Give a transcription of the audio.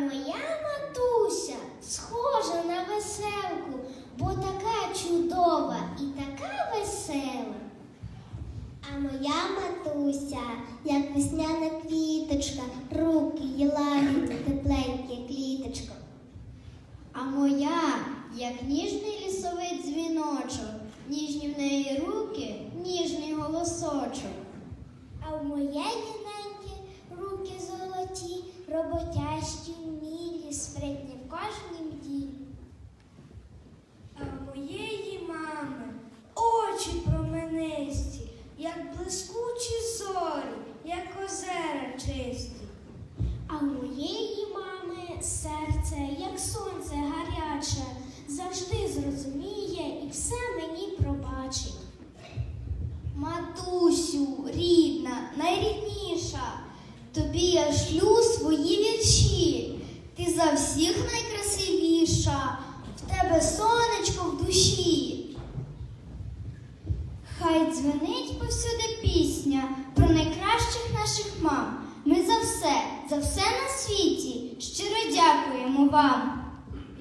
моя матуся схожа на веселку, бо така чудова і така весела. А моя матуся, як весняна квіточка, руки її лагідь, тепленьке кліточко. А моя, як ніжний лісовий дзвіночок, ніжні в неї руки, ніжний голосочок. А в моєї сонце гаряче, завжди зрозуміє і все мені пробачить. Матусю, рідна, найрідніша, тобі я шлю свої вірші. Ти за всіх найкрасивіша, в тебе сонечко в душі. Хай дзвенить повсюди пісня про найкращих наших мам. Ми за все, за все на світі щиро дякуємо Và